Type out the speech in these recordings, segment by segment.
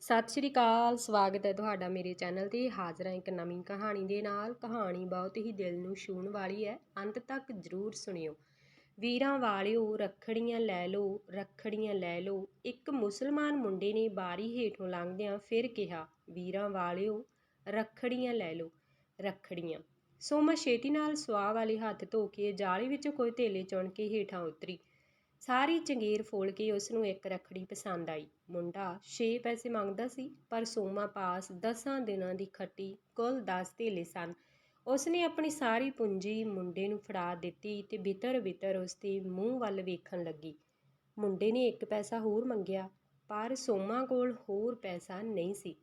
ਸਤਿ ਸ਼੍ਰੀ ਅਕਾਲ, ਸਵਾਗਤ ਹੈ ਤੁਹਾਡਾ ਮੇਰੇ ਚੈਨਲ ਤੇ ਹਾਜ਼ਰ ਹਾਂ ਇੱਕ ਨਵੀਂ ਕਹਾਣੀ ਦੇ ਨਾਲ। ਕਹਾਣੀ ਬਹੁਤ ਹੀ ਦਿਲ ਨੂੰ ਛੂਹਣ ਵਾਲੀ ਹੈ, ਅੰਤ ਤੱਕ ਜ਼ਰੂਰ ਸੁਣਿਓ। ਵੀਰਾਂ ਵਾਲਿਓ, ਰੱਖੜੀਆਂ ਲੈ ਲਓ, ਰੱਖੜੀਆਂ ਲੈ ਲਓ। ਇੱਕ ਮੁਸਲਮਾਨ ਮੁੰਡੇ ਨੇ ਬਾਰੀ ਹੇਠੋਂ ਲੰਘਦਿਆਂ ਫਿਰ ਕਿਹਾ, ਵੀਰਾਂ ਵਾਲਿਓ, ਰੱਖੜੀਆਂ ਲੈ ਲਓ, ਰੱਖੜੀਆਂ। ਸੋਮਾ ਛੇਤੀ ਨਾਲ ਸਵਾਹ ਵਾਲੇ ਹੱਥ ਧੋ ਕੇ ਜਾਲੀ ਵਿੱਚੋਂ ਕੋਈ ਧੇਲੇ ਚੁਣ ਕੇ ਹੇਠਾਂ ਉਤਰੀ। ਸਾਰੀ ਚੰਗੇਰ ਫੋਲ ਕੇ ਉਸ ਨੂੰ ਇੱਕ ਰੱਖੜੀ ਪਸੰਦ ਆਈ। ਮੁੰਡਾ 6 ਪੈਸੇ ਮੰਗਦਾ ਸੀ, ਪਰ ਸੋਮਾ ਪਾਸ 10 ਦਿਨਾਂ ਦੀ ਖੱਟੀ ਕੁੱਲ 10 ਧੇਲੇ ਸਨ। ਉਸਨੇ ਆਪਣੀ ਸਾਰੀ ਪੂੰਜੀ ਮੁੰਡੇ ਨੂੰ ਫੜਾ ਦਿੱਤੀ ਤੇ ਬਿਤਰ ਬਿਤਰ ਉਸਦੇ ਮੂੰਹ ਵੱਲ ਵੇਖਣ ਲੱਗੀ। ਮੁੰਡੇ ਨੇ ਇੱਕ ਪੈਸਾ ਹੋਰ ਮੰਗਿਆ, ਪਰ ਸੋਮਾ ਕੋਲ ਹੋਰ ਪੈਸਾ ਨਹੀਂ ਸੀ।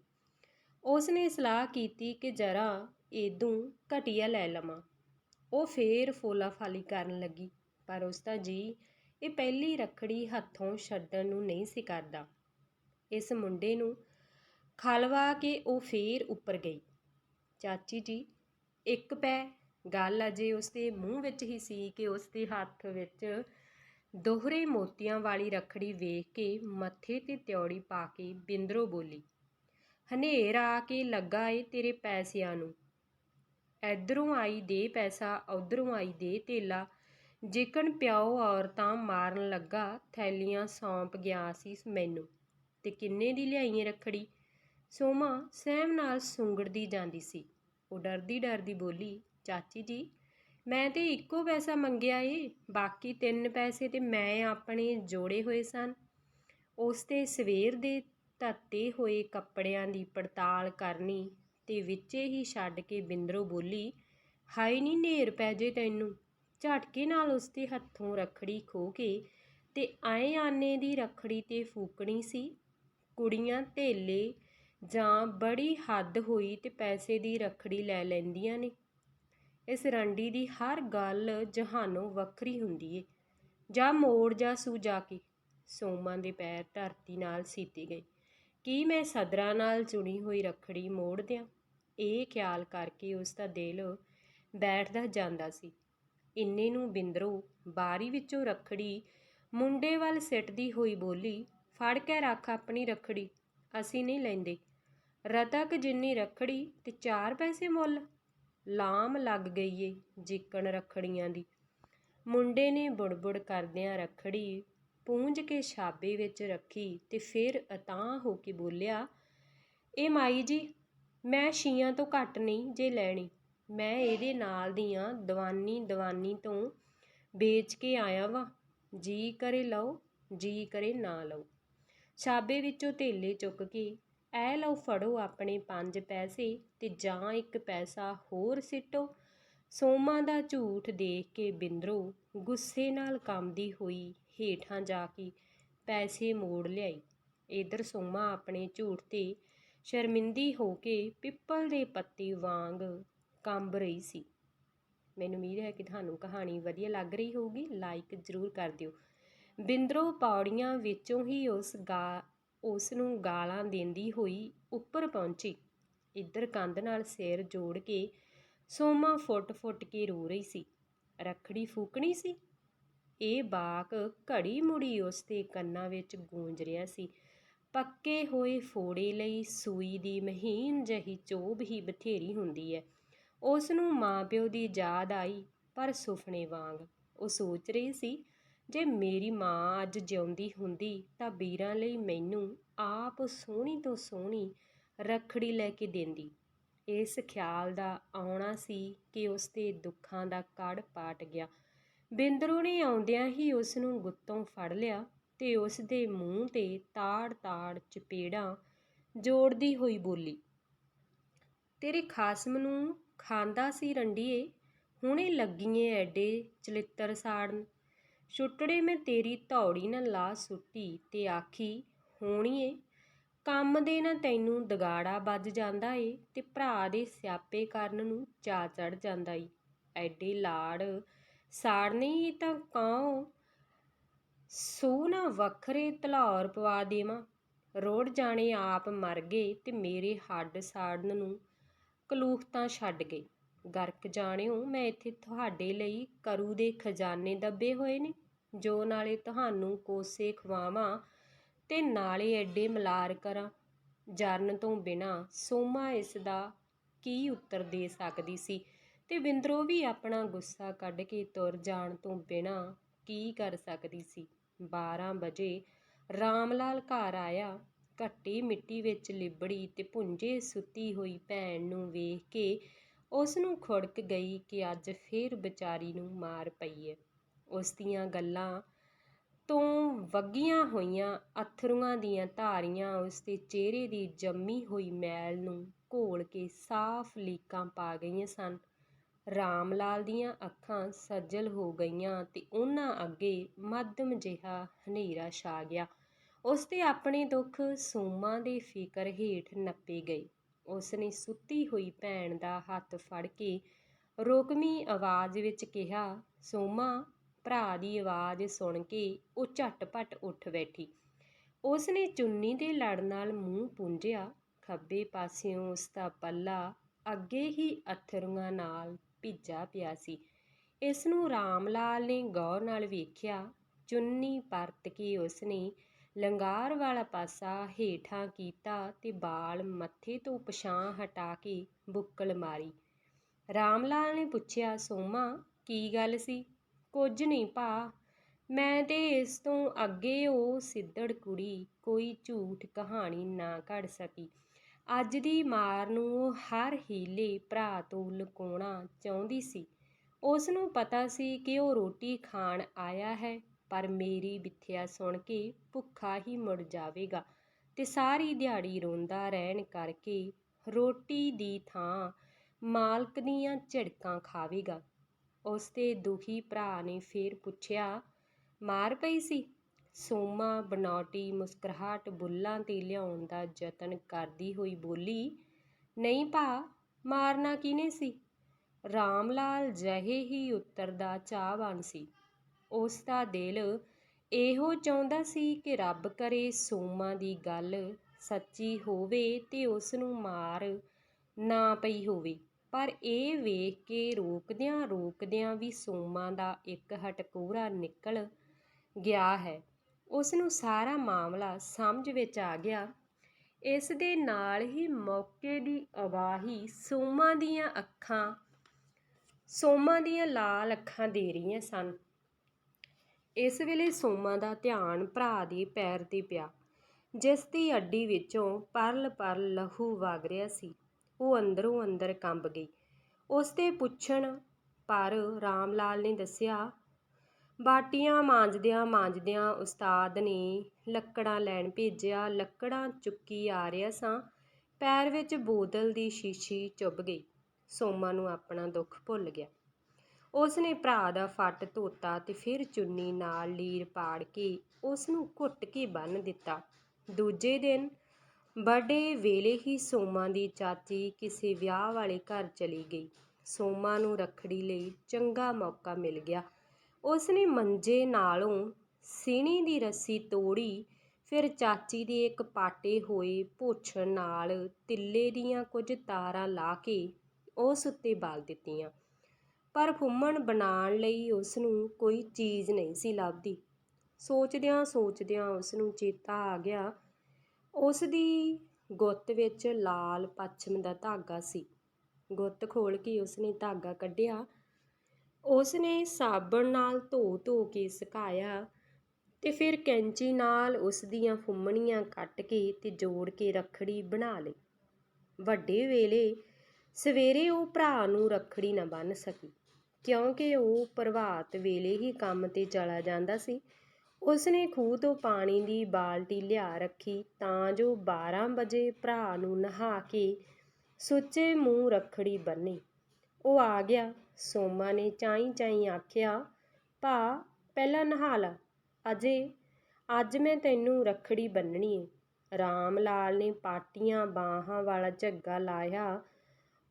ਉਸਨੇ ਸਲਾਹ ਕੀਤੀ ਕਿ ਜਰਾ ਏਦੂ ਘਟੀਆ ਲੈ ਲਵਾਂ। ਉਹ ਫੇਰ ਫੋਲਾ ਫਾਲੀ ਕਰਨ ਲੱਗੀ, ਪਰ ਉਸ ਦਾ ਜੀ ਇਹ ਪਹਿਲੀ ਰੱਖੜੀ ਹੱਥੋਂ ਛੱਡਣ ਨੂੰ ਨਹੀਂ ਸੀ ਕਰਦਾ। ਇਸ ਮੁੰਡੇ ਨੂੰ ਖਲਵਾ ਕੇ ਉਹ ਫੇਰ ਉੱਪਰ ਗਈ। ਚਾਚੀ ਜੀ, ਇੱਕ ਪੈ, ਗੱਲ ਅਜੇ ਉਸਦੇ ਮੂੰਹ ਵਿੱਚ ਹੀ ਸੀ ਕਿ ਉਸਦੇ ਹੱਥ ਵਿੱਚ ਦੋਹਰੇ ਮੋਤੀਆਂ ਵਾਲੀ ਰੱਖੜੀ ਵੇਖ ਕੇ ਮੱਥੇ ਤੇ ਤਿਉੜੀ ਪਾ ਕੇ ਬਿੰਦਰੋ ਬੋਲੀ, ਹਨੇਰ ਆ ਕੇ ਲੱਗਾ ਏ ਤੇਰੇ ਪੈਸਿਆਂ ਨੂੰ। ਇਧਰੋਂ ਆਈ ਦੇ ਪੈਸਾ, ਉਧਰੋਂ ਆਈ ਦੇ ਧੇਲਾ ਜਿਕਣ ਪਿਓ ਔਰਤਾਂ ਮਾਰਨ ਲੱਗਾ, ਥੈਲੀਆਂ ਸੌਂਪ ਗਿਆ ਸੀ ਮੈਨੂੰ। ਤੇ ਕਿੰਨੇ ਦੀ ਲਿਆਈਏ ਰੱਖੜੀ? ਸੋਮਾ ਸਹਿਮ ਨਾਲ ਸੁੰਗੜਦੀ ਜਾਂਦੀ ਸੀ। ਉਹ ਡਰਦੀ ਡਰਦੀ ਬੋਲੀ, ਚਾਚੀ ਜੀ, ਮੈਂ ਤੇ ਇੱਕੋ ਪੈਸਾ ਮੰਗਿਆ ਏ, ਬਾਕੀ ਤਿੰਨ ਪੈਸੇ ਤੇ ਮੈਂ ਆਪਣੇ ਜੋੜੇ ਹੋਏ ਸਨ। ਉਸ ਤੇ ਸਵੇਰ ਦੇ ਧੱਤੇ ਹੋਏ ਕੱਪੜਿਆਂ ਦੀ ਪੜਤਾਲ ਕਰਨੀ ਤੇ ਵਿੱਚੇ ਹੀ ਛੱਡ ਕੇ ਬਿੰਦਰੋ ਬੋਲੀ, ਹਾਏ ਨਹੀਂ ਨੇਰ ਪੈ ਜੇ ਤੈਨੂੰ। ਝਟਕੇ ਨਾਲ ਉਸ ਦੇ ਹੱਥੋਂ ਰੱਖੜੀ ਖੋ ਕੇ ਤੇ ਆਏ ਆਨੇ ਦੀ ਰੱਖੜੀ ਤੇ ਫੂਕਣੀ ਸੀ। ਕੁੜੀਆਂ ਧੇਲੇ ਜਾਂ ਬੜੀ ਹੱਦ ਹੋਈ ਤੇ ਪੈਸੇ ਦੀ ਰੱਖੜੀ ਲੈ ਲੈਂਦੀਆਂ ਨੇ। ਇਸ ਰੰਡੀ ਦੀ ਹਰ ਗੱਲ ਜਹਾਨੋਂ ਵੱਖਰੀ ਹੁੰਦੀ ਏ। ਜਾਂ ਮੋੜ ਜਾ ਸੂ ਜਾ ਕੇ ਸੋਮਾ ਦੇ ਪੈਰ ਧਰਤੀ ਨਾਲ ਸੀਤੇ ਗਏ। ਕੀ ਮੈਂ ਸਦਰਾਂ ਨਾਲ ਚੁਣੀ ਹੋਈ ਰੱਖੜੀ ਮੋੜ ਦਿਆਂ? ਇਹ ਖਿਆਲ ਕਰਕੇ ਉਸ ਦਾ ਦਿਲ ਬੈਠਦਾ ਜਾਂਦਾ ਸੀ। ਇੰਨੇ ਨੂੰ ਬਿੰਦਰੋ ਬਾਰੀ ਵਿੱਚੋਂ ਰੱਖੜੀ ਮੁੰਡੇ ਵੱਲ ਸਿੱਟਦੀ ਹੋਈ ਬੋਲੀ ਫੜ ਕੇ ਰੱਖ ਆਪਣੀ ਰੱਖੜੀ। ਅਸੀਂ ਨਹੀਂ ਲੈਂਦੇ। ਰਤਕ ਜਿੰਨੀ ਰੱਖੜੀ ਤੇ 4 ਪੈਸੇ ਮੁੱਲ। ਲਾਮ ਲੱਗ ਗਈ ਏ ਜਿੱਕਣ ਰੱਖੜੀਆਂ ਦੀ। ਮੁੰਡੇ ਨੇ ਬੁੜਬੁੜ ਕਰਦਿਆਂ ਰੱਖੜੀ ਪੂੰਝ ਕੇ ਛਾਬੇ ਵਿੱਚ ਰੱਖੀ ਤੇ ਫਿਰ ਅਤਾਂ ਹੋ ਕੇ ਬੋਲਿਆ, ਇਹ ਮਾਈ ਜੀ, ਮੈਂ ਛੀਆਂ ਤੋਂ ਘੱਟ ਨਹੀਂ ਜੇ ਲੈਣੀ। ਮੈਂ ਇਹਦੇ ਨਾਲ ਦੀਆਂ ਦਵਾਨੀ ਦਵਾਨੀ ਤੋਂ ਵੇਚ ਕੇ ਆਇਆ ਵਾਂ। ਜੀ ਕਰੇ ਲਓ, ਜੀ ਕਰੇ ਨਾ ਲਓ। ਛਾਬੇ ਵਿੱਚੋਂ ਧੇਲੇ ਚੁੱਕ ਕੇ, ਐ ਲਓ ਫੜੋ ਆਪਣੇ ਪੰਜ ਪੈਸੇ ਤੇ ਜਾਂ ਇੱਕ ਪੈਸਾ ਹੋਰ ਸਿੱਟੋ। ਸੋਮਾ ਦਾ ਝੂਠ ਦੇਖ ਕੇ ਬਿੰਦਰੋ ਗੁੱਸੇ ਨਾਲ ਕੰਬਦੀ ਹੋਈ ਹੇਠਾਂ ਜਾ ਕੇ ਪੈਸੇ ਮੋੜ ਲਿਆਈ। ਇਧਰ ਸੋਮਾ ਆਪਣੇ ਝੂਠ ਤੇ ਸ਼ਰਮਿੰਦੀ ਹੋ ਕੇ ਪਿੱਪਲ ਦੇ ਪੱਤੇ ਵਾਂਗ ਕੰਬ ਰਹੀ ਸੀ। ਮੈਨੂੰ ਉਮੀਦ ਹੈ ਕਿ ਤੁਹਾਨੂੰ ਕਹਾਣੀ ਵਧੀਆ ਲੱਗ ਰਹੀ ਹੋਊਗੀ। ਲਾਈਕ ਜ਼ਰੂਰ ਕਰ ਦਿਓ। ਬਿੰਦਰੋ ਪੌੜੀਆਂ ਵਿੱਚੋਂ ਹੀ ਉਸ ਗਾ, ਉਸ ਨੂੰ ਗਾਲਾਂ ਦਿੰਦੀ ਹੋਈ ਉੱਪਰ ਪਹੁੰਚੀ। ਇੱਧਰ ਕੰਧ ਨਾਲ ਸਿਰ ਜੋੜ ਕੇ ਸੋਮਾ ਫੁੱਟ-ਫੁੱਟ ਕੇ ਰੋ ਰਹੀ ਸੀ। ਰੱਖੜੀ ਫੂਕਣੀ ਸੀ? ਇਹ ਬਾਕ ਘੜੀ ਮੁੜੀ ਉਸ ਦੇ ਕੰਨਾਂ ਵਿੱਚ ਗੂੰਜ ਰਿਹਾ ਸੀ। ਪੱਕੇ ਹੋਏ ਫੋੜੇ ਲਈ ਸੂਈ ਦੀ ਮਹੀਨ ਜਹੀ ਚੋਬ ਹੀ ਬਥੇਰੀ ਹੁੰਦੀ ਹੈ ਉਸ ਨੂੰ ਮਾਂ-ਪਿਓ ਦੀ ਯਾਦ ਆਈ, ਪਰ ਸੁਪਨੇ ਵਾਂਗ। ਉਹ ਸੋਚ ਰਹੀ ਸੀ ਜੇ ਮੇਰੀ ਮਾਂ ਅੱਜ ਜਿਉਂਦੀ ਹੁੰਦੀ ਤਾਂ ਵੀਰਾਂ ਲਈ ਮੈਨੂੰ ਆਪ ਸੋਹਣੀ ਤੋਂ ਸੋਹਣੀ ਰੱਖੜੀ ਲੈ ਕੇ ਦਿੰਦੀ। ਇਸ ਖਿਆਲ ਦਾ ਆਉਣਾ ਸੀ ਕਿ ਉਸ ਦੇ ਦੁੱਖਾਂ ਦਾ ਕੜ ਪਾਟ ਗਿਆ। ਬਿੰਦਰੂ ਨੇ ਆਉਂਦਿਆਂ ਹੀ ਉਸ ਨੂੰ ਗੁੱਤੋਂ ਫੜ ਲਿਆ ਤੇ ਉਸ ਦੇ ਮੂੰਹ ਤੇ ਤਾੜ-ਤਾੜ ਚਪੇੜਾਂ ਜੋੜਦੀ ਹੋਈ ਬੋਲੀ, ਤੇਰੇ ਖਾਸਮ ਨੂੰ ਖਾਂਦਾ ਸੀ ਰੰਡੀਏ, ਹੁਣੇ ਲੱਗੀਏ ਐਡੇ ਚਲਿੱਤਰ ਸਾੜਨ। ਛੁੱਟੜੇ ਮੈਂ ਤੇਰੀ ਧੌੜੀ ਨਾ ਲਾ ਸੁੱਟੀ ਤੇ ਆਖੀ, ਹੋਣੀਏ, ਕੰਮ ਦੇ ਨਾ ਤੈਨੂੰ ਦਗਾੜਾ ਵੱਜ ਜਾਂਦਾ ਏ ਤੇ ਭਰਾ ਦੇ ਸਿਆਪੇ ਕਰਨ ਨੂੰ ਚਾ ਚੜ ਜਾਂਦਾ ਈ। ਐਡੇ ਲਾੜ ਸਾੜਨੇ ਈ ਤਾਂ ਕਾਂ ਸੋ ਨਾ ਵੱਖਰੇ ਧਲੌਰ ਪਵਾ ਦੇਵਾਂ। ਰੋੜ ਜਾਣੇ ਆਪ ਮਰ ਗਏ ਤੇ ਮੇਰੇ ਹੱਡ ਸਾੜਨ ਨੂੰ ਕਲੂਖਤਾਂ ਛੱਡ ਗਏ। ਗਰਕ ਜਾਣਿਓ, ਮੈਂ ਇੱਥੇ ਤੁਹਾਡੇ ਲਈ ਕਰੂ ਦੇ ਖਜ਼ਾਨੇ ਦੱਬੇ ਹੋਏ ਨੇ, ਜੋ ਨਾਲੇ ਤੁਹਾਨੂੰ ਕੋਸੇ ਖਵਾਵਾਂ ਤੇ ਨਾਲੇ ਐਡੇ ਮਲਾਰ ਕਰਾਂ। ਜਰਨ ਤੋਂ ਬਿਨਾਂ ਸੋਮਾ ਇਸ ਦਾ ਕੀ ਉੱਤਰ ਦੇ ਸਕਦੀ ਸੀ? ਤੇ ਵਿੰਦਰੋ ਵੀ ਆਪਣਾ ਗੁੱਸਾ ਕੱਢ ਕੇ ਤੁਰ ਜਾਣ ਤੋਂ ਬਿਨਾਂ ਕੀ ਕਰ ਸਕਦੀ ਸੀ? 12 ਵਜੇ ਰਾਮਲਾਲ ਘਰ ਆਇਆ, ਘੱਟੀ ਮਿੱਟੀ ਵਿੱਚ ਲਿਬੜੀ ਤੇ ਭੁੰਜੇ ਸੁੱਤੀ ਹੋਈ ਭੈਣ ਨੂੰ ਵੇਖ ਕੇ ਉਸ ਨੂੰ ਖੁੜਕ ਗਈ ਕਿ ਅੱਜ ਫੇਰ ਵਿਚਾਰੀ ਨੂੰ ਮਾਰ ਪਈ ਹੈ ਉਸ ਦੀਆਂ ਗੱਲਾਂ ਤੋਂ ਵਗੀਆਂ ਹੋਈਆਂ ਅੱਥਰੂਆਂ ਦੀਆਂ ਧਾਰੀਆਂ ਉਸ ਦੇ ਚਿਹਰੇ ਦੀ ਜੰਮੀ ਹੋਈ ਮੈਲ ਨੂੰ ਘੋਲ ਕੇ ਸਾਫ਼ ਲੀਕਾਂ ਪਾ ਗਈਆਂ ਸਨ। ਰਾਮ ਲਾਲ ਦੀਆਂ ਅੱਖਾਂ ਸੱਜਲ ਹੋ ਗਈਆਂ ਤੇ ਉਹਨਾਂ ਅੱਗੇ ਮੱਧਮ ਜਿਹਾ ਹਨੇਰਾ ਛਾ ਗਿਆ। ਉਸ ਤੇ ਆਪਣੇ ਦੁੱਖ ਸੋਮਾ ਦੇ ਫਿਕਰ ਹੇਠ ਨੱਪੇ ਗਏ। ਉਸ ਨੇ ਸੁੱਤੀ ਹੋਈ ਭੈਣ ਦਾ ਹੱਥ ਫੜ ਕੇ ਰੋਕਵੀਂ ਆਵਾਜ਼ ਵਿੱਚ ਕਿਹਾ, ਸੋਮਾ, ਭਰਾ ਦੀ ਆਵਾਜ਼ ਸੁਣ ਕੇ ਉਹ ਝਟਪਟ ਉੱਠ ਬੈਠੀ। ਉਸ ਨੇ ਚੁੰਨੀ ਦੇ ਲੜ ਨਾਲ ਮੂੰਹ ਪੂੰਝਿਆ। ਖੱਬੇ ਪਾਸਿਓਂ ਉਸ ਦਾ ਪੱਲਾ ਅੱਗੇ ਹੀ ਅਥਰੂਆਂ ਨਾਲ ਭਿੱਜਾ ਪਿਆ ਸੀ। ਇਸ ਨੂੰ ਰਾਮ ਲਾਲ ਨੇ ਗੌਰ ਨਾਲ ਵੇਖਿਆ। ਚੁੰਨੀ ਪਰਤ ਕੇ ਉਸ ਨੇ ਲੰਗਾਰ ਵਾਲਾ ਪਾਸਾ ਹੇਠਾਂ ਕੀਤਾ ਤੇ ਬਾਲ ਮੱਥੇ ਤੋਂ ਪਛਾਂ ਹਟਾ ਕੇ ਬੁੱਕਲ ਮਾਰੀ। ਰਾਮ ਲਾਲ ਨੇ ਪੁੱਛਿਆ, ਸੋਮਾ, ਕੀ ਗੱਲ ਸੀ? ਕੁਝ ਨਹੀਂ ਭਾ, ਮੈਂ ਤੇ ਇਸ ਤੋਂ ਅੱਗੇ ਉਹ ਸਿੱਧੜ ਕੁੜੀ ਕੋਈ ਝੂਠ ਕਹਾਣੀ ਨਾ ਘੜ ਸਕੀ। ਅੱਜ ਦੀ ਮਾਰ ਨੂੰ ਉਹ ਹਰ ਹੀਲੇ ਭਰਾ ਤੋਂ ਲੁਕਾਉਣਾ ਚਾਹੁੰਦੀ ਸੀ। ਉਸ ਨੂੰ ਪਤਾ ਸੀ ਕਿ ਉਹ ਰੋਟੀ ਖਾਣ ਆਇਆ ਹੈ। ਪਰ ਮੇਰੀ ਵਿਥਿਆ ਸੁਣ ਕੇ ਭੁੱਖਾ ਹੀ ਮੁੜ ਜਾਵੇਗਾ। ਤੇ ਸਾਰੀ ਦਿਹਾੜੀ ਰੋਂਦਾ ਰਹਿਣ ਕਰਕੇ ਰੋਟੀ ਦੀ ਥਾਂ ਮਾਲਕ ਦੀਆਂ ਝਿੜਕਾਂ ਖਾਵੇਗਾ। ਉਸ ਦੇ ਦੁਖੀ ਭਰਾ ਨੇ ਫੇਰ ਪੁੱਛਿਆ, ਮਾਰ ਪਈ ਸੀ? ਸੋਮਾ ਬਨੌਟੀ ਮੁਸਕਰਾਹਟ ਬੁੱਲਾਂ ਤੇ ਲਿਆਉਣ ਦਾ ਯਤਨ ਕਰਦੀ ਹੋਈ ਬੋਲੀ, ਨਹੀਂ ਭਾ, ਮਾਰਨਾ ਕਿਨੇ ਸੀ? ਰਾਮ ਲਾਲ ਜਹੇ ਹੀ ਉੱਤਰ ਦਾ ਚਾਹਵਾਨ ਸੀ। ਉਸ ਦਾ ਦਿਲ ਇਹੋ ਚਾਹੁੰਦਾ ਸੀ ਕਿ ਰੱਬ ਕਰੇ ਸੋਮਾ ਦੀ ਗੱਲ ਸੱਚੀ ਹੋਵੇ ਤੇ ਉਸ ਨੂੰ ਮਾਰ ਨਾ ਪਈ ਹੋਵੇ। ਪਰ ਇਹ ਵੇਖ ਕੇ ਰੋਕਦਿਆਂ ਰੋਕਦਿਆਂ ਵੀ ਸੋਮਾ ਦਾ ਇੱਕ ਹਟਕੂਰਾ ਨਿਕਲ ਗਿਆ ਹੈ। ਉਸ ਨੂੰ ਸਾਰਾ ਮਾਮਲਾ ਸਮਝ ਵਿੱਚ ਆ ਗਿਆ। ਇਸ ਦੇ ਨਾਲ ਹੀ ਮੌਕੇ ਦੀ ਅਵਾਹੀ ਸੋਮਾ ਦੀਆਂ ਅੱਖਾਂ, ਸੋਮਾ ਦੀਆਂ ਲਾਲ ਅੱਖਾਂ ਦੇ ਰਹੀਆਂ ਸਨ। ਇਸ ਵੇਲੇ ਸੋਮਾ ਦਾ ਧਿਆਨ ਭਰਾ ਦੇ ਪੈਰ ਤੇ ਪਿਆ। ਜਿਸ ਦੀ ਅੱਡੀ ਵਿੱਚੋਂ ਪਰਲ ਪਰਲ ਲਹੂ ਵਗ ਰਿਹਾ ਸੀ, ਉਹ ਅੰਦਰੋਂ ਅੰਦਰ ਕੰਬ ਗਈ। ਉਸ ਦੇ ਪੁੱਛਣ ਪਰ ਰਾਮ ਲਾਲ ਨੇ ਦੱਸਿਆ, ਬਾਟੀਆਂ ਮਾਂਜਦਿਆਂ ਮਾਂਜਦਿਆਂ ਉਸਤਾਦ ਨੇ ਲੱਕੜਾਂ ਲੈਣ ਭੇਜਿਆ, ਲੱਕੜਾਂ ਚੁੱਕੀ ਆ ਰਿਹਾ ਸਾਂ। ਪੈਰ ਵਿੱਚ ਬੋਤਲ ਦੀ ਸ਼ੀਸ਼ੀ ਚੁੱਭ ਗਈ। ਸੋਮਾ ਨੂੰ ਆਪਣਾ ਦੁੱਖ ਭੁੱਲ ਗਿਆ। ਉਸ ਨੇ ਭਰਾ ਦਾ ਫੱਟ ਧੋਤਾ ਤੇ ਫਿਰ ਚੁੰਨੀ ਨਾਲ ਲੀਰ ਪਾੜ ਕੇ ਉਸ ਨੂੰ ਘੁੱਟ ਕੇ ਬੰਨ੍ਹ ਦਿੱਤਾ। ਦੂਜੇ ਦਿਨ ਬਰਥਡੇ ਵੇਲੇ ਹੀ ਸੋਮਾ ਦੀ ਚਾਚੀ ਕਿਸੇ ਵਿਆਹ ਵਾਲੇ ਘਰ ਚਲੀ ਗਈ। ਸੋਮਾ ਨੂੰ ਰੱਖੜੀ ਲਈ ਚੰਗਾ ਮੌਕਾ ਮਿਲ ਗਿਆ। ਉਸ ਨੇ ਮੰਜੇ ਨਾਲੋਂ ਸੀਣੀ ਦੀ ਰੱਸੀ ਤੋੜੀ, ਫਿਰ ਚਾਚੀ ਦੇ ਇੱਕ ਪਾਟੇ ਹੋਏ ਭੋਛਣ ਨਾਲ ਤਿੱਲੇ ਦੀਆਂ ਕੁਝ ਤਾਰਾਂ ਲਾ ਕੇ ਉਸ ਉੱਤੇ ਬਾਲ ਦਿੱਤੀਆਂ। ਪਰ ਫੁੰਮਣ ਬਣਾਉਣ ਲਈ ਉਸ ਨੂੰ ਕੋਈ ਚੀਜ਼ ਨਹੀਂ ਸੀ ਲੱਭਦੀ। ਸੋਚਦਿਆਂ ਸੋਚਦਿਆਂ ਉਸ ਨੂੰ ਚੇਤਾ ਆ ਗਿਆ। ਉਸ ਦੀ ਗੁੱਤ ਵਿੱਚ ਲਾਲ ਪੱਛਮ ਦਾ ਧਾਗਾ ਸੀ। ਗੁੱਤ ਖੋਲ ਕੇ ਉਸ ਨੇ ਧਾਗਾ ਕੱਢਿਆ। ਉਸ ਨੇ ਸਾਬਣ ਨਾਲ ਧੋ ਧੋ ਕੇ ਸੁਕਾਇਆ ਤੇ ਫਿਰ ਕੈਂਚੀ ਨਾਲ ਉਸ ਦੀਆਂ ਫੁੰਮਣੀਆਂ ਕੱਟ ਕੇ ਤੇ ਜੋੜ ਕੇ ਰੱਖੜੀ ਬਣਾ ਲਈ। ਵੱਡੇ ਵੇਲੇ ਸਵੇਰੇ ਉਹ ਭਰਾ ਨੂੰ ਰੱਖੜੀ ਨਾ ਬੰਨ ਸਕੀ। ਕਿਉਂਕਿ ਉਹ ਪ੍ਰਭਾਤ ਵੇਲੇ ਹੀ ਕੰਮ ਤੇ ਚਲਾ ਜਾਂਦਾ ਸੀ। ਉਸ ਨੇ ਖੂਹ ਤੋਂ ਪਾਣੀ ਦੀ ਬਾਲਟੀ ਲਿਆ ਰੱਖੀ ਤਾਂ ਜੋ 12 ਵਜੇ ਭਰਾ ਨੂੰ ਨਹਾ ਕੇ ਸੁੱਚੇ ਮੂੰਹ ਰੱਖੜੀ ਬੰਨੀ ਉਹ ਆ ਗਿਆ। ਸੋਮਾ ਨੇ ਚਾਈ ਚਾਈ ਆਖਿਆ, ਭਾ, ਪਹਿਲਾਂ ਨਹਾ ਲਾ। ਅਜੇ, ਅੱਜ ਮੈਂ ਤੈਨੂੰ ਰੱਖੜੀ ਬੰਨਣੀ ਏ। ਰਾਮ ਲਾਲ ਨੇ ਪਾਟੀਆਂ ਬਾਹਾਂ ਵਾਲਾ ਝੱਗਾ ਲਾਇਆ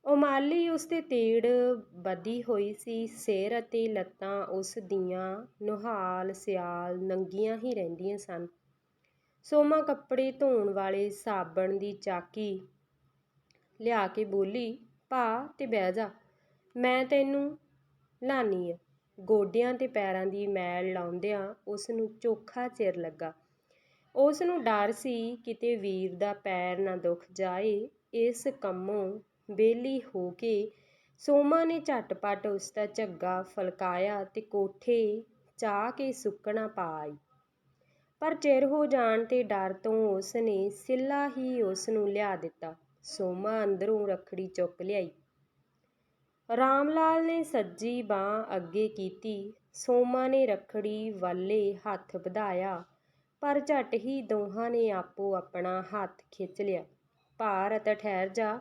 ਓਮਾਲੀ ਉਸ ਦੇ ਤੇੜ ਬੱਧੀ ਹੋਈ ਸੀ। ਸਿਰ ਅਤੇ ਲੱਤਾਂ ਉਸ ਦੀਆਂ ਨੁਹਾਲ, ਸਿਆਲ ਨੰਗੀਆਂ ਹੀ ਰਹਿੰਦੀਆਂ ਸਨ। ਸੋਮਾ ਕੱਪੜੇ ਧੋਣ ਵਾਲੇ ਸਾਬਣ ਦੀ ਚਾਕੀ ਲਿਆ ਕੇ ਬੋਲੀ ਭਾ ਤੇ ਬਹਿ ਜਾ, ਮੈਂ ਤੈਨੂੰ ਲਾਨੀ ਆ। ਗੋਡਿਆਂ ਤੇ ਪੈਰਾਂ ਦੀ ਮੈਲ ਲਾਉਂਦਿਆਂ ਉਸ ਨੂੰ ਚੋਖਾ ਚਿਰ ਲੱਗਾ। ਉਸ ਨੂੰ ਡਰ ਸੀ ਕਿਤੇ ਵੀਰ ਦਾ ਪੈਰ ਨਾ ਦੁਖ ਜਾਏ। ਇਸ ਕੰਮੋਂ ਵਿਹਲੀ ਹੋ ਕੇ ਸੋਮਾ ਨੇ ਝਟਪਟ ਉਸ ਦਾ ਝੱਗਾ ਫਲਕਾਇਆ ਤੇ ਕੋਠੇ ਚਾਹ ਕੇ ਸੁੱਕਣਾ ਪਾ ਆਈ। ਪਰ ਚਿਰ ਹੋ ਜਾਣ ਤੇ ਡਰ ਤੋਂ ਉਸ ਨੇ ਸਿੱਲਾ ਹੀ ਉਸ ਨੂੰ ਲਿਆ ਦਿੱਤਾ। ਸੋਮਾ ਅੰਦਰੋਂ ਰੱਖੜੀ ਚੁੱਕ ਲਿਆਈ। ਰਾਮ ਲਾਲ ਨੇ ਸੱਜੀ ਬਾਹ ਅੱਗੇ ਕੀਤੀ। ਸੋਮਾ ਨੇ ਰੱਖੜੀ ਵੱਲੇ ਹੱਥ ਵਧਾਇਆ, ਪਰ ਝਟ ਹੀ ਦੋਹਾਂ ਨੇ ਆਪੋ ਆਪਣਾ ਹੱਥ ਖਿੱਚ ਲਿਆ। ਭਾਰਤ ਠਹਿਰ ਜਾ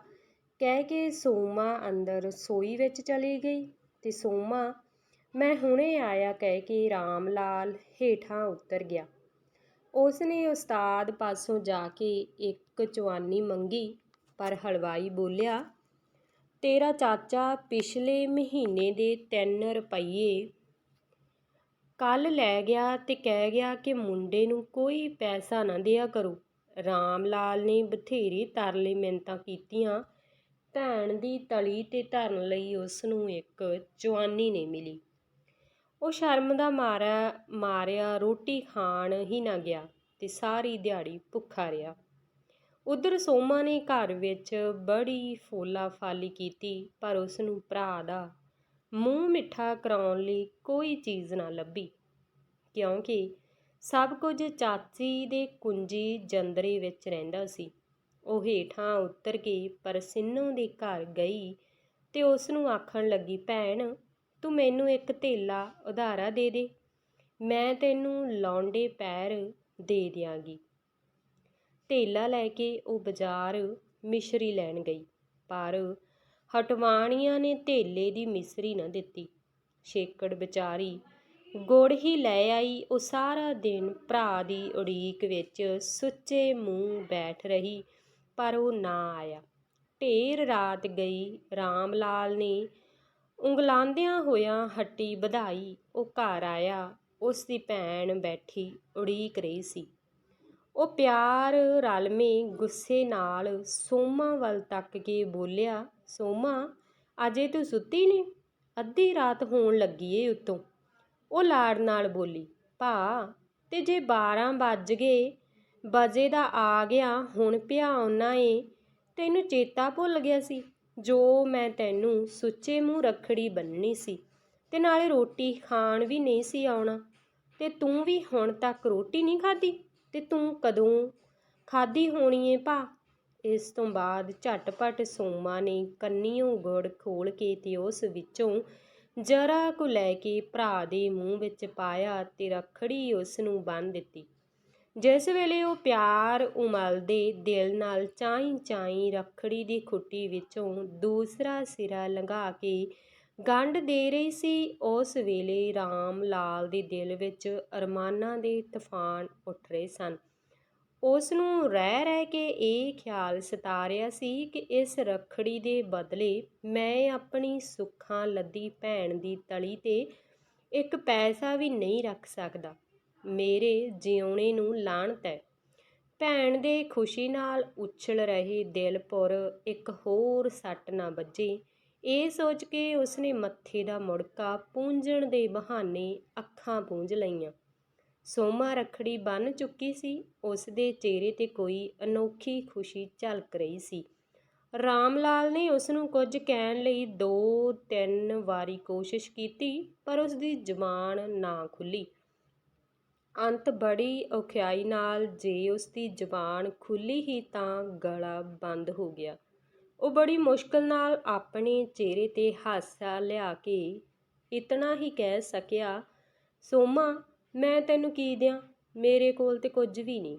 ਕਹਿ ਕੇ ਸੋਮਾ ਅੰਦਰ ਰਸੋਈ ਵਿੱਚ ਚਲੀ ਗਈ ਅਤੇ ਸੋਮਾ, ਮੈਂ ਹੁਣੇ ਆਇਆ ਕਹਿ ਕੇ ਰਾਮ ਲਾਲ ਹੇਠਾਂ ਉਤਰ ਗਿਆ। ਉਸ ਨੇ ਉਸਤਾਦ ਪਾਸੋਂ ਜਾ ਕੇ ਇੱਕ ਚਵਾਨੀ ਮੰਗੀ, ਪਰ ਹਲਵਾਈ ਬੋਲਿਆ, ਤੇਰਾ ਚਾਚਾ ਪਿਛਲੇ ਮਹੀਨੇ ਦੇ 3 ਰੁਪਈਏ ਕੱਲ ਲੈ ਗਿਆ ਤੇ ਕਹਿ ਗਿਆ ਕਿ ਮੁੰਡੇ ਨੂੰ ਕੋਈ ਪੈਸਾ ਨਾ ਦਿਆ ਕਰੋ ਰਾਮ ਲਾਲ ਨੇ ਬਥੇਰੀ ਤਰਲੇ ਮਿੰਨਤਾਂ ਕੀਤੀਆਂ ਭੈਣ ਦੀ ਤਲੀ ਤੇ ਧਰਨ ਲਈ ਉਸ ਨੂੰ ਇੱਕ ਜਵਾਨੀ ਨਹੀਂ ਮਿਲੀ। ਉਹ ਸ਼ਰਮ ਦਾ ਮਾਰਿਆ ਮਾਰਿਆ, ਰੋਟੀ ਖਾਣ ਹੀ ਨਾ ਗਿਆ ਤੇ ਸਾਰੀ ਦਿਹਾੜੀ ਭੁੱਖਾ ਰਿਹਾ। ਉਧਰ ਸੋਮਾ ਨੇ ਘਰ ਵਿੱਚ ਬੜੀ ਫੋਲਾ ਫਾਲੀ ਕੀਤੀ, ਪਰ ਉਸ ਨੂੰ ਭਰਾ ਦਾ ਮੂੰਹ ਮਿੱਠਾ ਕਰਾਉਣ ਲਈ ਕੋਈ ਚੀਜ਼ ਨਾ ਲੱਭੀ, ਕਿਉਂਕਿ ਸਭ ਕੁਝ ਚਾਚੀ ਦੇ ਕੁੰਜੀ ਜੰਦਰੇ ਵਿੱਚ ਰਹਿੰਦਾ ਸੀ। ਉਹ ਹੇਠਾਂ ਉਤਰ ਕੇ ਪਰਸਿੰਨੋ ਦੇ ਘਰ ਗਈ ਤੇ ਉਸ ਨੂੰ ਆਖਣ ਲੱਗੀ, ਭੈਣ, ਤੂੰ ਮੈਨੂੰ ਇੱਕ ਧੇਲਾ ਉਧਾਰਾ ਦੇ ਦੇ। ਮੈਂ ਤੈਨੂੰ ਲੌਂਡੇ ਪੈਰ ਦੇ ਦਿਆਂਗੀ। ਧੇਲਾ ਲੈ ਕੇ ਉਹ ਬਾਜ਼ਾਰ ਮਿਸ਼ਰੀ ਲੈਣ ਗਈ, ਪਰ ਹਟਵਾਣੀਆਂ ਨੇ ਧੇਲੇ ਦੀ ਮਿਸਰੀ ਨਾ ਦਿੱਤੀ। ਛੇਕੜ ਵਿਚਾਰੀ ਗੁੜ ਹੀ ਲੈ ਆਈ, ਉਹ ਸਾਰਾ ਦਿਨ ਭਰਾ ਦੀ ਉਡੀਕ ਵਿੱਚ ਸੁੱਚੇ ਮੂੰਹ ਬੈਠ ਰਹੀ। ਪਰ ਉਹ ਨਾ ਆਇਆ। ਢੇਰ ਰਾਤ ਗਈ ਰਾਮ ਲਾਲ ਨੇ। ਉਂਗਲਾਂਦਿਆਂ ਹੋਇਆਂ ਹੱਟੀ ਵਧਾਈ। ਉਹ ਘਰ ਆਇਆ। ਉਸ ਦੀ ਭੈਣ ਬੈਠੀ ਉਡੀਕ ਰਹੀ ਸੀ। ਉਹ ਪਿਆਰ ਰਲਵੇਂ ਗੁੱਸੇ ਨਾਲ ਸੋਮਾ ਵੱਲ ਤੱਕ ਕੇ ਬੋਲਿਆ, ਸੋਮਾ, ਅਜੇ ਤੂੰ ਸੁੱਤੀ ਨਹੀਂ ਅੱਧੀ ਰਾਤ ਹੋਣ ਲੱਗੀ ਏ ਉਤੋਂ। ਉਹ ਲਾੜ ਨਾਲ ਬੋਲੀ, ਭਾ, ਤੇ ਜੇ 12 ਵੱਜ ਗਏ ਬਜੇ ਦਾ ਆ ਗਿਆ, ਹੁਣ ਪਿਆ ਆਉਣਾ ਏ। ਤੈਨੂੰ ਚੇਤਾ ਭੁੱਲ ਗਿਆ ਸੀ? ਜੋ ਮੈਂ ਤੈਨੂੰ ਸੁੱਚੇ ਮੂੰਹ ਰੱਖੜੀ ਬੰਨਣੀ ਸੀ। ਤੇ ਨਾਲੇ ਰੋਟੀ ਖਾਣ ਵੀ ਨਹੀਂ ਸੀ ਆਉਣਾ। ਤੇ ਤੂੰ ਵੀ ਹੁਣ ਤੱਕ ਰੋਟੀ ਨਹੀਂ ਖਾਧੀ? ਤੇ ਤੂੰ ਕਦੋਂ ਖਾਧੀ ਹੋਣੀ ਏ ਭਾ? ਇਸ ਤੋਂ ਬਾਅਦ ਝਟਪਟ ਸੋਮਾ ਨੇ ਕੰਨੀਓਂ ਗੁੜ ਖੋਲ ਕੇ ਤੇ ਉਸ ਵਿੱਚੋਂ ਜਰਾ ਕੁ ਲੈ ਕੇ ਭਰਾ ਦੇ ਮੂੰਹ ਵਿੱਚ ਪਾਇਆ ਤੇ ਰੱਖੜੀ ਉਸ ਨੂੰ ਬੰਨ੍ਹ ਦਿੱਤੀ। ਜਿਸ ਵੇਲੇ ਉਹ ਪਿਆਰ ਉਮਲਦੇ ਦਿਲ ਨਾਲ ਚਾਈਂ ਚਾਈਂ ਰੱਖੜੀ ਦੀ ਖੁੱਟੀ ਵਿੱਚੋਂ ਦੂਸਰਾ ਸਿਰਾ ਲੰਘਾ ਕੇ ਗੰਢ ਦੇ ਰਹੀ ਸੀ, ਉਸ ਵੇਲੇ ਰਾਮ ਲਾਲ ਦੇ ਦਿਲ ਵਿੱਚ ਅਰਮਾਨਾਂ ਦੇ ਤੂਫਾਨ ਉੱਠ ਰਹੇ ਸਨ। ਉਸ ਨੂੰ ਰਹਿ ਰਹਿ ਕੇ ਇਹ ਖਿਆਲ ਸਤਾ ਰਿਹਾ ਸੀ ਕਿ ਇਸ ਰੱਖੜੀ ਦੇ ਬਦਲੇ ਮੈਂ ਆਪਣੀ ਸੁੱਖਾਂ ਲੱਦੀ ਭੈਣ ਦੀ ਤਲੀ ਤੇ ਇੱਕ ਪੈਸਾ ਵੀ ਨਹੀਂ ਰੱਖ ਸਕਦਾ। ਮੇਰੇ ਜਿਉਣੇ ਨੂੰ ਲਾਹਣਤ ਹੈ। ਭੈਣ ਦੇ ਖੁਸ਼ੀ ਨਾਲ ਉਛਲ ਰਹੇ ਦਿਲ ਪੁਰ ਇੱਕ ਹੋਰ ਸੱਟ ਨਾ ਵੱਜੇ। ਇਹ ਸੋਚ ਕੇ ਉਸਨੇ ਮੱਥੇ ਦਾ ਮੁੜਕਾ ਪੂੰਝਣ ਦੇ ਬਹਾਨੇ ਅੱਖਾਂ ਪੂੰਝ ਲਈਆਂ। ਸੋਮਾ ਰੱਖੜੀ ਬੰਨ੍ਹ ਚੁੱਕੀ ਸੀ। ਉਸਦੇ ਚਿਹਰੇ ਤੇ ਕੋਈ ਅਨੋਖੀ ਖੁਸ਼ੀ ਝਲਕ ਰਹੀ ਸੀ। ਰਾਮ ਲਾਲ ਨੇ ਉਸਨੂੰ ਕੁਝ ਕਹਿਣ ਲਈ ਦੋ ਤਿੰਨ ਵਾਰੀ ਕੋਸ਼ਿਸ਼ ਕੀਤੀ, ਪਰ ਉਸਦੀ ਜ਼ੁਬਾਨ ਨਾ ਖੁੱਲ੍ਹੀ ਅੰਤ ਬੜੀ ਔਖਿਆਈ ਨਾਲ ਜੇ ਉਸ ਦੀ ਜ਼ੁਬਾਨ ਖੁੱਲੀ ਹੀ ਤਾਂ ਗਲਾ ਬੰਦ ਹੋ ਗਿਆ। ਉਹ ਬੜੀ ਮੁਸ਼ਕਿਲ ਨਾਲ ਆਪਣੇ ਚਿਹਰੇ ਤੇ ਹਾਸਾ ਲਿਆ ਕੇ ਇਤਨਾ ਹੀ ਕਹਿ ਸਕਿਆ, ਸੋਮਾ, ਮੈਂ ਤੈਨੂੰ ਕੀ ਦਿਆਂ? ਮੇਰੇ ਕੋਲ ਤੇ ਕੁਝ ਵੀ ਨਹੀਂ।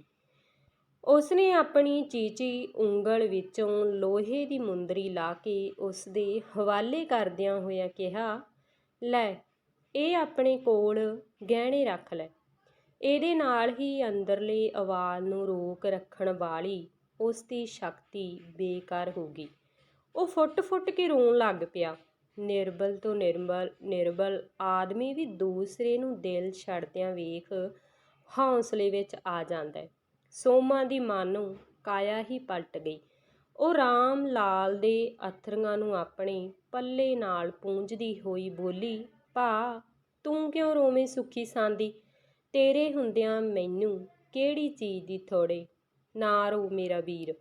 ਉਸਨੇ ਆਪਣੀ ਚੀਚੀ ਉਂਗਲ ਵਿੱਚੋਂ ਲੋਹੇ ਦੀ ਮੁੰਦਰੀ ਲਾ ਕੇ ਉਸ ਦੇ ਹਵਾਲੇ ਕਰਦਿਆਂ ਹੋਇਆਂ ਕਿਹਾ, ਲੈ, ਇਹ ਆਪਣੇ ਕੋਲ ਗਹਿਣੇ ਰੱਖ ਲੈ। ਇਹਦੇ ਨਾਲ ਹੀ ਅੰਦਰਲੇ ਆਵਾਜ਼ ਨੂੰ ਰੋਕ ਰੱਖਣ ਵਾਲੀ ਉਸ ਦੀ ਸ਼ਕਤੀ ਬੇਕਾਰ ਹੋ ਗਈ। ਉਹ ਫੁੱਟ-ਫੁੱਟ ਕੇ ਰੋਣ ਲੱਗ ਪਿਆ। ਨਿਰਬਲ ਤੋਂ ਨਿਰਬਲ ਨਿਰਬਲ ਆਦਮੀ ਵੀ ਦੂਸਰੇ ਨੂੰ ਦਿਲ ਛੱਡਦਿਆਂ ਵੇਖ ਹੌਸਲੇ ਵਿੱਚ ਆ ਜਾਂਦਾ ਹੈ। ਸੋਮਾ ਦੀ ਨੂੰ ਕਾਇਆ ਹੀ ਪਲਟ ਗਈ। ਉਹ ਰਾਮ ਲਾਲ ਦੇ ਅਥਰੀਆਂ ਨੂੰ ਆਪਣੇ ਪੱਲੇ ਨਾਲ ਪੂੰਝਦੀ ਹੋਈ ਬੋਲੀ, ਭਾ, ਤੂੰ ਕਿਉਂ ਰੋਵੇਂ ਸੁੱਖੀ ਸਾਂਦੀ? ਤੇਰੇ ਹੁੰਦਿਆਂ ਮੈਨੂੰ ਕਿਹੜੀ ਚੀਜ਼ ਦੀ ਥੋੜੇ ਨਾ ਰੋ ਮੇਰਾ ਵੀਰ।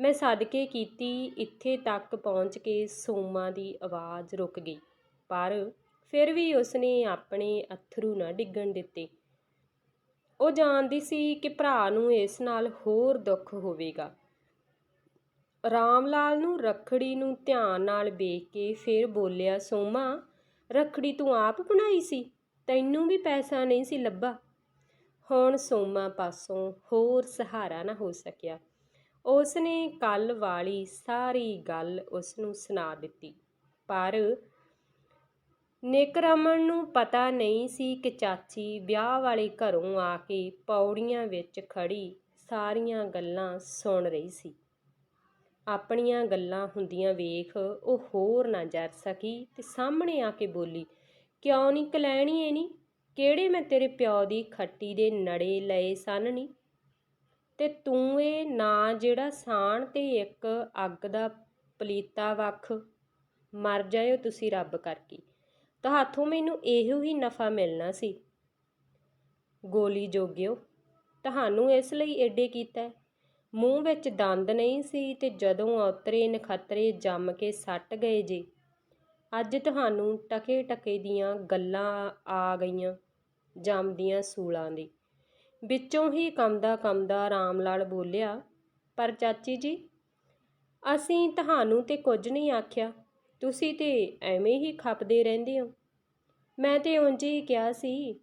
ਮੈਂ ਸਦਕੇ ਕੀਤੀ, ਇੱਥੇ ਤੱਕ ਪਹੁੰਚ ਕੇ ਸੋਮਾ ਦੀ ਆਵਾਜ਼ ਰੁਕ ਗਈ। ਪਰ ਫਿਰ ਵੀ ਉਸਨੇ ਆਪਣੇ ਅਥਰੂ ਨਾ ਡਿੱਗਣ ਦਿੱਤੇ। ਉਹ ਜਾਣਦੀ ਸੀ ਕਿ ਭਰਾ ਨੂੰ ਇਸ ਨਾਲ ਹੋਰ ਦੁੱਖ ਹੋਵੇਗਾ। ਰਾਮ ਲਾਲ ਨੂੰ ਰਖੜੀ ਨੂੰ ਧਿਆਨ ਨਾਲ ਵੇਖ ਕੇ ਫਿਰ ਬੋਲਿਆ, ਸੋਮਾ, ਰਖੜੀ ਤੂੰ ਆਪ ਬਣਾਈ ਸੀ? ਤੈਨੂੰ ਵੀ ਪੈਸਾ ਨਹੀਂ ਸੀ ਲੱਭਾ। ਹੁਣ ਸੋਮਾ ਪਾਸੋਂ ਹੋਰ ਸਹਾਰਾ ਨਾ ਹੋ ਸਕਿਆ। ਉਸ ਨੇ ਕੱਲ ਵਾਲੀ ਸਾਰੀ ਗੱਲ ਉਸ ਨੂੰ ਸੁਣਾ ਦਿੱਤੀ। ਪਰ ਨਿਕਰਮਨ ਨੂੰ ਪਤਾ ਨਹੀਂ ਸੀ ਕਿ ਚਾਚੀ ਵਿਆਹ ਵਾਲੇ ਘਰੋਂ ਆ ਕੇ ਪੌੜੀਆਂ ਵਿੱਚ ਖੜੀ ਸਾਰੀਆਂ ਗੱਲਾਂ ਸੁਣ ਰਹੀ ਸੀ। ਆਪਣੀਆਂ ਗੱਲਾਂ ਹੁੰਦੀਆਂ ਵੇਖ ਉਹ ਹੋਰ ਨਾ ਜਰ ਸਕੀ ਤੇ ਸਾਹਮਣੇ ਆ ਕੇ ਬੋਲੀ ਕਿਉਂ ਨਹੀਂ ਕਲੈਣੀ ਏ ਨਹੀਂ ਕਿਹੜੇ ਮੈਂ ਤੇਰੇ ਪਿਓ ਦੀ ਖੱਟੀ ਦੇ ਨੜੇ ਲਏ ਸਨ ਨੀ? ਤੇ ਤੂੰ ਇਹ ਨਾ ਜਿਹੜਾ ਸਾਣ ਤੇ ਇੱਕ ਅੱਗ ਦਾ ਪਲੀਤਾ ਵੱਖ। ਮਰ ਜਾਇਓ ਤੁਸੀਂ ਰੱਬ ਕਰਕੇ। ਤਾਂ ਹੱਥੋਂ ਮੈਨੂੰ ਇਹੋ ਹੀ ਨਫਾ ਮਿਲਣਾ ਸੀ। ਗੋਲੀ ਜੋਗਿਓ, ਤੁਹਾਨੂੰ ਇਸ ਲਈ ਏਡੇ ਕੀਤਾ ਮੂੰਹ ਵਿੱਚ ਦੰਦ ਨਹੀਂ ਸੀ ਤੇ ਜਦੋਂ ਔਤਰੇ ਨਖੱਤਰੇ ਜੰਮ ਕੇ ਸੱਟ ਗਏ ਜੇ। ਅੱਜ ਤੁਹਾਨੂੰ ਟਕੇ ਟਕੇ ਦੀਆਂ ਗੱਲਾਂ ਆ ਗਈਆਂ, ਜੰਮਦੀਆਂ ਸੂਲਾਂ ਦੀ। ਵਿੱਚੋਂ ਹੀ ਕੰਮਦਾ ਕੰਮਦਾ ਰਾਮ ਲਾਲ ਬੋਲਿਆ, ਪਰ ਚਾਚੀ ਜੀ, ਅਸੀਂ ਤੁਹਾਨੂੰ ਤੇ ਕੁਝ ਨਹੀਂ ਆਖਿਆ। ਤੁਸੀਂ ਤੇ ਐਵੇਂ ਹੀ ਖਪਦੇ ਰਹਿੰਦੇ ਹੋ। ਮੈਂ ਤੇ ਉਂਝ ਹੀ ਕਿਹਾ ਸੀ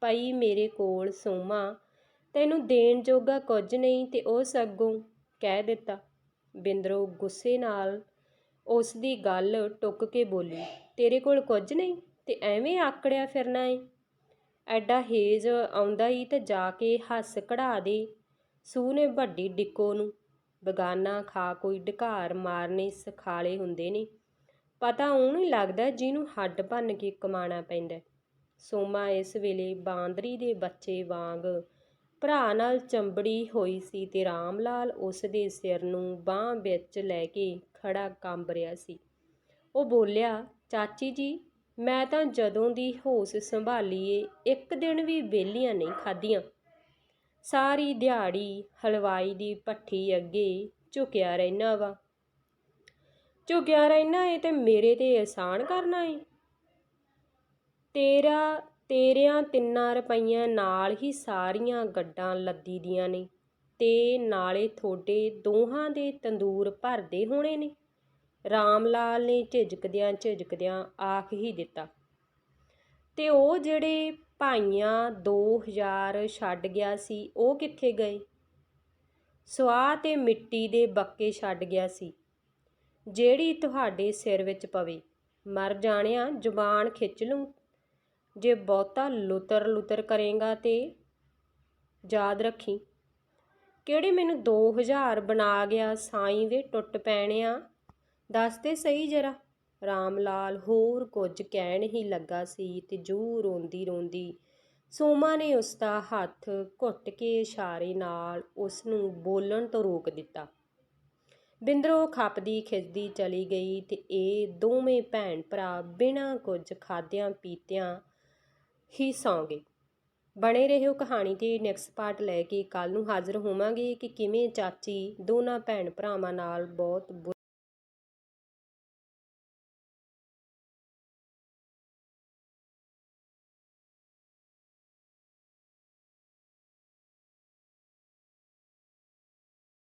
ਪਈ ਮੇਰੇ ਕੋਲ ਸੋਮਾ, ਤੈਨੂੰ ਦੇਣ ਜੋਗਾ ਕੁਝ ਨਹੀਂ ਤੇ ਉਹ ਅੱਗੋਂ ਕਹਿ ਦਿੱਤਾ। ਬਿੰਦਰੋ ਗੁੱਸੇ ਨਾਲ ਉਸ ਦੀ ਗੱਲ ਟੁੱਕ ਕੇ ਬੋਲੀ, ਤੇਰੇ ਕੋਲ ਕੁਝ ਨਹੀਂ, ਤੇ ਐਵੇਂ ਆਕੜਿਆ ਫਿਰਨਾ ਏ? ਐਡਾ ਹੇਜ ਆਉਂਦਾ ਹੀ ਤੇ ਜਾ ਕੇ ਹੱਸ ਕਢਾ ਦੇ। ਸੂ ਨੇ ਵੱਡੀ ਡਿੱਕੋ ਨੂੰ, ਬਗਾਨਾ ਖਾ ਕੋਈ ਢਕਾਰ ਮਾਰਨੇ ਸਿਖਾਲੇ ਹੁੰਦੇ ਨੇ। ਪਤਾ ਉਹਨੂੰ ਹੀ ਲੱਗਦਾ ਜਿਹਨੂੰ ਹੱਡ ਭੰਨ ਕੇ ਕਮਾਣਾ ਪੈਂਦਾ ਸੋਮਾ ਇਸ ਵੇਲੇ ਬਾਂਦਰੀ ਦੇ ਬੱਚੇ ਵਾਂਗ ਭਰਾ ਨਾਲ ਚੰਬੜੀ ਹੋਈ ਸੀ ਤੇ ਰਾਮ ਲਾਲ ਉਸ ਦੇ ਸਿਰ ਨੂੰ ਬਾਹ ਵਿੱਚ ਲੈ ਕੇ ਖੜਾ ਕੰਬ ਰਿਹਾ ਸੀ। ਉਹ ਬੋਲਿਆ, ਚਾਚੀ ਜੀ, ਮੈਂ ਤਾਂ ਜਦੋਂ ਦੀ ਹੋਸ਼ ਸੰਭਾਲੀਏ, ਇੱਕ ਦਿਨ ਵੀ ਵਿਹਲੀਆਂ ਨਹੀਂ ਖਾਧੀਆਂ। ਸਾਰੀ ਦਿਹਾੜੀ ਹਲਵਾਈ ਦੀ ਭੱਠੀ ਅੱਗੇ ਝੁਕਿਆ ਰਹਿਣਾ ਵਾ। ਝੁਕਿਆ ਰਹਿਣਾ ਏ ਤੇ ਮੇਰੇ ਤੇ ਆਸਾਨ ਕਰਨਾ ਏ? ਤੇਰਾ ਤੇਰਿਆਂ ਤਿੰਨਾਂ ਰੁਪਈਆਂ ਨਾਲ ਹੀ ਸਾਰੀਆਂ ਗੱਡਾਂ ਲੱਦੀ ਦੀਆਂ ਨੇ ਤੇ ਨਾਲੇ ਥੋੜੇ ਦੋਹਾਂ ਦੇ ਤੰਦੂਰ ਭਰਦੇ ਹੋਣੇ ਨੇ। ਰਾਮ ਲਾਲ ਨੇ ਝਿਜਕਦਿਆਂ ਝਿਜਕਦਿਆਂ ਆਖ ਹੀ ਦਿੱਤਾ। ਤੇ ਉਹ ਜਿਹੜੇ ਭਾਈਆਂ 2000 ਛੱਡ ਗਿਆ ਸੀ, ਉਹ ਕਿੱਥੇ ਗਏ? ਸਵਾਹ ਤੇ ਮਿੱਟੀ ਦੇ ਬੱਕੇ ਛੱਡ ਗਿਆ ਸੀ। ਜਿਹੜੀ ਤੁਹਾਡੇ ਸਿਰ ਵਿੱਚ ਪਵੇ। ਮਰ ਜਾਣਿਆ ਜ਼ੁਬਾਨ ਖਿੱਚ ਲੂੰ ਜੇ ਬਹੁਤਾ ਲੁਤਰ ਲੁਤਰ ਕਰੇਗਾ ਤੇ ਯਾਦ ਰੱਖੀ। ਕਿਹੜੇ ਮੈਨੂੰ 2000 ਬਣਾ ਗਿਆ ਸਾਈਂ ਦੇ ਟੁੱਟ ਪੈਣਿਆ? ਦੱਸ ਤੇ ਸਹੀ ਜਰਾ। ਰਾਮ ਲਾਲ ਹੋਰ ਕੁਝ ਕਹਿਣ ਹੀ ਲੱਗਾ ਸੀ ਤੇ ਜੂ ਰੋਂਦੀ ਰੋਂਦੀ ਸੋਮਾ ਨੇ ਉਸ ਦਾ ਹੱਥ ਘੁੱਟ ਕੇ ਇਸ਼ਾਰੇ ਨਾਲ ਉਸ ਨੂੰ ਬੋਲਣ ਤੋਂ ਰੋਕ ਦਿੱਤਾ। ਬਿੰਦਰੋ ਖਪਦੀ ਖਿੱਚਦੀ ਚਲੀ ਗਈ ਤੇ ਇਹ ਦੋਵੇਂ ਭੈਣ ਭਰਾ ਬਿਨਾਂ ਕੁਝ ਖਾਦਿਆਂ ਪੀਤਿਆਂ ਹੀ ਸੌਂਗੇ। ਬਣੇ ਰਹੋ ਕਹਾਣੀ ਤੇ ਨੈਕਸਟ ਪਾਰਟ ਲੈ ਕੇ ਕੱਲ ਨੂੰ ਹਾਜ਼ਰ ਹੋਵਾਂਗੇ ਕਿ ਕਿਵੇਂ ਚਾਚੀ, ਦੋਨਾਂ ਭੈਣ ਭਰਾਵਾਂ ਨਾਲ ਬਹੁਤ ਬੁਰਾ